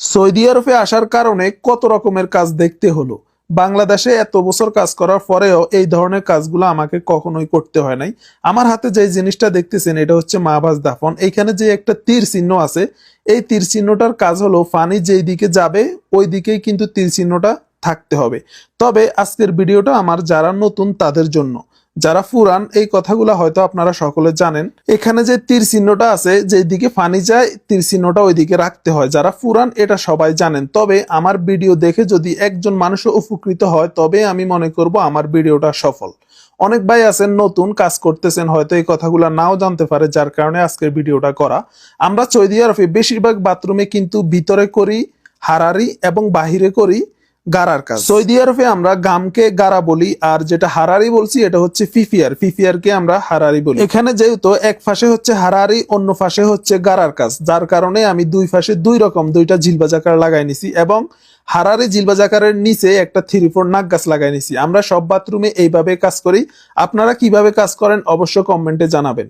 Saudi আরবে আসার কারণে কত রকমের কাজ দেখতে হলো। বাংলাদেশে এত বছর কাজ করার পরেও এই ধরনের কাজগুলো আমাকে কখনোই করতে হয় নাই। আমার হাতে যে জিনিসটা দেখতেছেন, এটা হচ্ছে মাহবাজ দাফন। এইখানে যে একটা তীর চিহ্ন আছে, এই তীর চিহ্নটার কাজ হলো, ফানি যেই দিকে যাবে, ওই দিকেই কিন্তু তীর চিহ্নটা থাকতে হবে। তবে আজকের ভিডিওটা আমার যারা নতুন তাদের জন্য। যারা পুরান এই কথাগুলো হয়তো আপনারা সকলে জানেন। এখানে যে তীর চিহ্নটা আছে যে দিকে পানি যায়, তীর চিহ্নটা ওইদিকে রাখতে হয়। যারা পুরান, এটা সবাই জানেন। তবে আমার ভিডিও দেখে যদি একজন মানুষও উপকৃত হয়, তবে আমি মনে করব আমার ভিডিওটা সফল। অনেক ভাই আছেন, নতুন কাজ করতেছেন, হয়তো এই কথাগুলো নাও জানতে পারে, যার কারণে আজকের ভিডিওটা করা। আমরা সৌদি আরবে বেশিরভাগ বাথরুমে কিন্তু ভিতরে করি, হারারি এবং বাহিরে করি। গারার কাজ। সৌদি আরবে আমরা গামকে গারা বলি, আর যেটা হারারি বলছি এটা হচ্ছে ফিফিয়ার। ফিফিয়ারকে আমরা হারারি বলি। এখানে যেহেতু এক ফাঁসে হচ্ছে হারারি, অন্য ফাঁসে হচ্ছে গারার কাজ। যার কারণে আমি দুই ফাঁসে দুই রকম দুইটা ঝিলবাজাকার লাগাই নিছি, এবং হারারি জিলবাজাকারের নিচে একটা থ্রি ফোর নাক গাছ লাগাই নিছি। আমরা সব বাথরুমে এইভাবে কাজ করি। আপনারা কীভাবে কাজ করেন অবশ্য কমেন্টে জানাবেন।